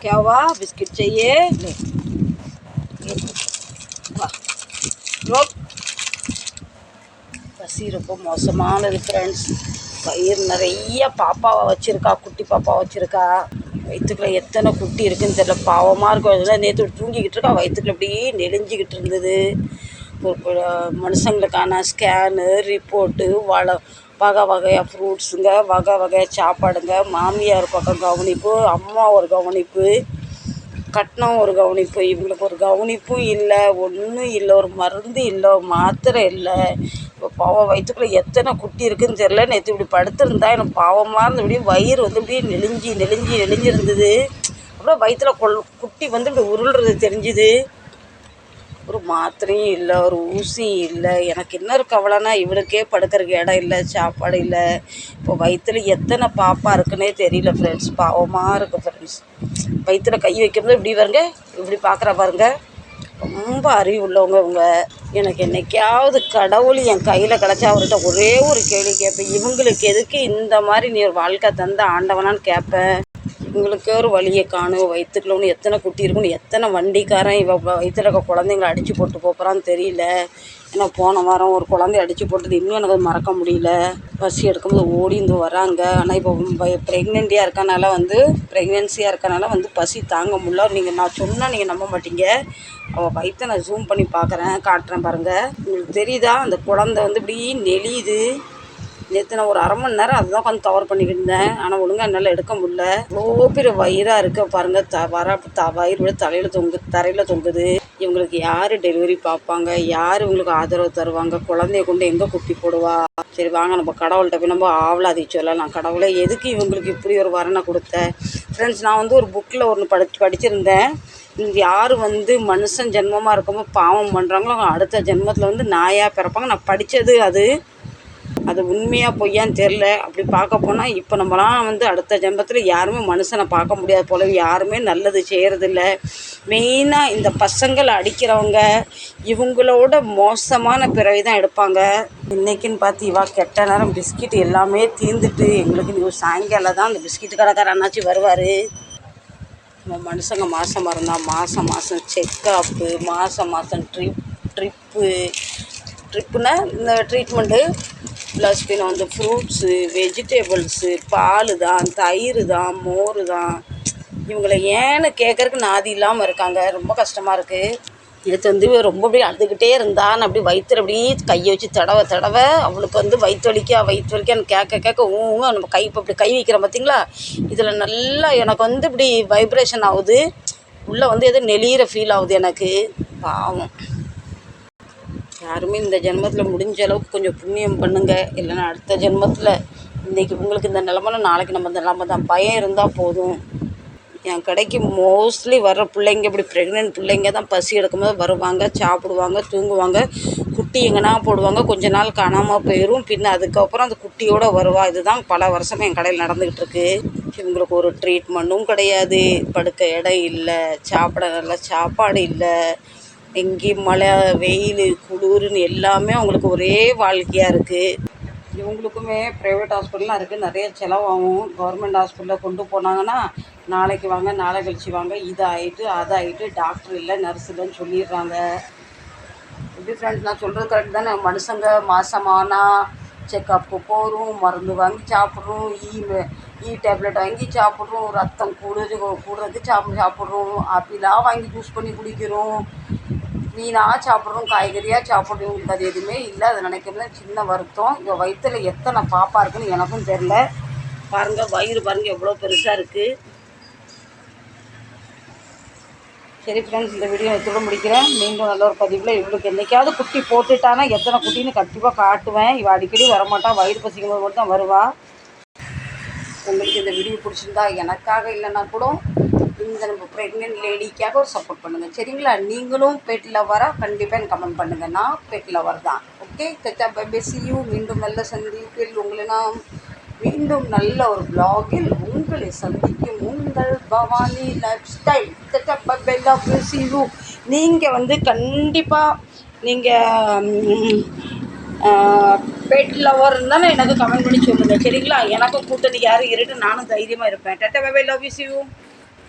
क्या हुआ बिस्किट चाहिए ले ये वाह रोक பசி ரொம்ப மோசமானது ஃப்ரெண்ட்ஸ் வயிறு நிறைய பாப்பாவை வச்சுருக்கா குட்டி பாப்பா வச்சுருக்கா வயிற்றுக்குள்ள எத்தனை குட்டி இருக்குன்னு தெரியல பாவமாக இருக்கும் அதெல்லாம் நேற்று தூங்கிக்கிட்டு இருக்கா வயிற்றுக்குள்ள அப்படியே நெளிஞ்சிக்கிட்டு இருந்தது ஒரு ப- மனுஷங்களுக்கான ஸ்கேனு ரிப்போர்ட்டு வள வகை வகையாக ஃப்ரூட்ஸுங்க வகை வகையாக சாப்பாடுங்க. மாமியார் பக்கம் கவனிப்பு அம்மா ஒரு கவனிப்பு கட்டினம் ஒரு கவனிப்பு இவங்களுக்கு ஒரு கவனிப்பும் இல்லை ஒன்றும் இல்லை ஒரு மருந்து இல்லை மாத்திரை இல்லை. இப்போ பாவம் வயிற்றுக்குள்ளே எத்தனை குட்டி இருக்குன்னு தெரில நேற்று இப்படி படுத்திருந்தா எனக்கு பாவமாக இருந்து வயிறு வந்து இப்படியே நெளிஞ்சி நெளிஞ்சி நெளிஞ்சிருந்தது. அப்புறம் வயிற்றுல கொள் குட்டி வந்து இப்படி உருள்றது தெரிஞ்சுது. ஒரு மாத்திரையும் இல்லை ஒரு ஊசி இல்லை. எனக்கு என்ன ஒரு கவலைன்னா இவளுக்கே படுக்கிறதுக்கு இடம் இல்லை சாப்பாடு இல்லை. இப்போ வயிற்றுல எத்தனை பாப்பா இருக்குன்னே தெரியல ஃப்ரெண்ட்ஸ் பாவமாக இருக்குது ஃப்ரெண்ட்ஸ் வயிற்றுல கை வைக்கும்போது இப்படி வருங்க இப்படி பார்க்குற பாருங்க. ரொம்ப அறிவு உள்ளவங்க இவங்க. எனக்கு என்னைக்காவது கடவுள் என் கையில் கிடச்சா அவர்கிட்ட ஒரே ஒரு கேள்வி கேட்பேன். இவங்களுக்கு எதுக்கு இந்த மாதிரி நீ ஒரு வாழ்க்கை தந்த ஆண்டவனான்னு கேட்பேன். இவங்களுக்கே ஒரு வழியை காணும் வயிற்றுக்குள்ள ஒன்று எத்தனை குட்டி இருக்குன்னு எத்தனை வண்டிக்காரன் இவ வயிற்றுல இருக்க குழந்தைங்கள அடித்து போட்டு போகிறான்னு தெரியல. ஏன்னா போன வாரம் ஒரு குழந்தைய அடித்து போட்டது இன்னும் எனக்கு அது மறக்க முடியல. பசி எடுக்கும்போது ஓடி இருந்து வராங்க. ஆனால் இப்போ ப்ரெக்னெண்ட்டியாக இருக்கனால வந்து ப்ரெக்னென்சியாக இருக்கனால வந்து பசி தாங்க முடியல. நீங்கள் நான் சொன்னால் நீங்கள் நம்ப மாட்டீங்க. அவள் வயிற்ற நான் ஜூம் பண்ணி பார்க்குறேன் காட்டுறேன் பாருங்கள் உங்களுக்கு தெரியுதா? அந்த குழந்தை வந்து இப்படி நெளியுது. நேற்று நான் ஒரு அரை மணி நேரம் அதுதான் உட்காந்து கவர் பண்ணிக்கிட்டு இருந்தேன். ஆனால் ஒழுங்காக என்னால் எடுக்க முடியல. அவ்வளோ பெரிய வயிறாக இருக்க பாருங்கள் த வர த வயிறு விட தலையில் தொங்கு தரையில் தொங்குது. இவங்களுக்கு யார் டெலிவரி பார்ப்பாங்க யார் இவங்களுக்கு ஆதரவு தருவாங்க? குழந்தைய கொண்டு எங்கே குட்டி போடுவா? சரி வாங்க நம்ம கடவுள்கிட்ட போய் நம்ம ஆவலாதி சொல்லலாம். கடவுளை எதுக்கு இவங்களுக்கு இப்படி ஒரு வரனை கொடுத்த? ஃப்ரெண்ட்ஸ் நான் வந்து ஒரு புக்கில் ஒன்று படி படிச்சிருந்தேன். இங்க யார் வந்து மனுஷன் ஜென்மமாக இருக்கமோ பாவம் பண்ணுறாங்களோ அவங்க அடுத்த ஜென்மத்தில் வந்து நாயாக பிறப்பாங்க. நான் படித்தது அது. அது உண்மையாக பொய்யான்னு தெரில அப்படி பார்க்க போனால் இப்போ நம்மலாம் வந்து அடுத்த ஜென்மத்தில் யாருமே மனுஷனை பார்க்க முடியாது போல. யாருமே நல்லது செய்கிறதில்ல மெயினாக இந்த பசங்களை அடிக்கிறவங்க இவங்களோட மோசமான பிறவி தான் எடுப்பாங்க. இன்றைக்கின்னு பார்த்து இவா கெட்ட நேரம் பிஸ்கட் எல்லாமே தீர்ந்துட்டு எங்களுக்கு நீ சாயங்காலம் தான் அந்த பிஸ்கட் கடைக்கார அண்ணாச்சி வருவார். நம்ம மனுஷங்க மாதமாக இருந்தால் மாதம் மாதம் செக்கப்பு மாதம் மாதம் ட்ரிப் ட்ரிப்பு ட்ரிப்புனா இந்த ட்ரீட்மெண்ட்டு ப்ளஸ் பின் வந்து ஃப்ரூட்ஸு வெஜிடேபிள்ஸு பால் தான் தயிர் தான் மோர் தான் இவங்களை ஏன்னு கேட்குறக்கு நாதி இல்லாமல் இருக்காங்க. ரொம்ப கஷ்டமாக இருக்குது நேற்று வந்து ரொம்ப அப்படியே அழுதுகிட்டே இருந்தா நான் அப்படி வயிற்றுல அப்படியே கையை வச்சு தடவை தடவை அவளுக்கு வந்து வயிற்று வலிக்கா வயிற்று வலிக்கான்னு கேட்க கேட்க ஊங்க நம்ம கை இப்போ இப்படி கை வைக்கிறோம் பார்த்தீங்களா இதில் நல்லா எனக்கு வந்து இப்படி வைப்ரேஷன் ஆகுது. உள்ளே வந்து எதோ நெளியிற ஃபீல் ஆகுது எனக்கு. பாவம். யாருமே இந்த ஜென்மத்தில் முடிஞ்ச அளவுக்கு கொஞ்சம் புண்ணியம் பண்ணுங்க. இல்லைன்னா அடுத்த ஜென்மத்தில் இன்றைக்கி உங்களுக்கு இந்த நிலமல நாளைக்கு நம்ம இந்த நிலமை தான். பயம் இருந்தால் போதும். என் கடைக்கு மோஸ்ட்லி வர்ற பிள்ளைங்க இப்படி ப்ரெக்னென்ட் பிள்ளைங்க தான் பசி எடுக்கும்போது வருவாங்க சாப்பிடுவாங்க தூங்குவாங்க. குட்டி எங்கன்னா போடுவாங்க கொஞ்ச நாள் காணாமல் போயிடும் பின்ன அதுக்கப்புறம் அந்த குட்டியோட வருவா. இதுதான் பல வருஷமாக என் கடையில் நடந்துக்கிட்டு இருக்கு. இவங்களுக்கு ஒரு ட்ரீட்மெண்ட்டும் கிடையாது. படுக்க இடம் இல்லை சாப்பிட நல்ல சாப்பாடு இல்லை. எங்கேயும் மழை வெயில் குளிர்னு எல்லாமே அவங்களுக்கு ஒரே வாழ்க்கையாக இருக்குது இவங்களுக்குமே ப்ரைவேட் ஹாஸ்பிட்டல்லாம் இருக்குது நிறைய செலவாகும். கவர்மெண்ட் ஹாஸ்பிட்டலில் கொண்டு போனாங்கன்னா நாளைக்கு வாங்க நாளை கழிச்சு வாங்க இது ஆகிட்டு அது ஆகிட்டு டாக்டர் இல்லை நர்ஸ் இல்லைன்னு சொல்லிடுறாங்க. எப்படி ஃப்ரெண்ட்ஸ் நான் சொல்கிறது கரெக்ட் தானே? மனுஷங்க மாதமானா செக்கப்புக்கு போகிறோம் மருந்து வாங்கி சாப்பிட்றோம் ஈ ஈ டேப்லெட் வாங்கி சாப்பிட்றோம் ரத்தம் கூடுறது கூடுறதுக்கு சாப்பிட சாப்பிட்றோம். அப்படிலாம் வாங்கி ஜூஸ் பண்ணி குடிக்கிறோம். மீனாக சாப்பிட்றோம் காய்கறியாக சாப்பிட்றோம் இவங்களுக்கு அது எதுவுமே இல்லை. அதை நினைக்கிறது சின்ன வருத்தம். இங்கே வயிற்றுல எத்தனை பாப்பா இருக்குன்னு எனக்கும் தெரில பாருங்கள் வயிறு பாருங்கள் எவ்வளோ பெருசாக இருக்குது சரி ஃப்ரெண்ட்ஸ் இந்த வீடியோ இதோட முடிக்கிறேன். மீண்டும் நல்ல ஒரு பதிவில் இவளுக்கு என்றைக்காவது குட்டி போட்டுட்டானா எத்தனை குட்டின்னு கண்டிப்பாக காட்டுவேன். இவள் அடிக்கடி வரமாட்டான் வயிறு பசிக்கும் போது மட்டும் தான் வருவா. உங்களுக்கு இந்த வீடியோ பிடிச்சிருந்தா எனக்காக இல்லைன்னா கூட இந்த நம்ம ப்ரெக்னென்ட் லேடிக்காக ஒரு சப்போர்ட் பண்ணுங்கள் சரிங்களா? நீங்களும் பெட் லவராக கண்டிப்பாக எனக்கு கமெண்ட் பண்ணுங்கள் நான் பெட் லவர் தான். ஓகே தச்சா பெசியூ மீண்டும் நல்ல சந்திப்பில் உங்களை நான் மீண்டும் நல்ல ஒரு பிளாகில் உங்களை சந்திக்கும் உங்கள் பவானி லைஃப் ஸ்டைல் தச்சா பெல்லா பேசியும் நீங்கள் வந்து கண்டிப்பாக நீங்கள் பெட் லவர் தானே எனக்கு கமெண்ட் பண்ணி சொல்லுங்கள் சரிங்களா? எனக்கும் கூட்டணி யாரும் இருட்டு நானும் தைரியமாக இருப்பேன். Ta-ta by love you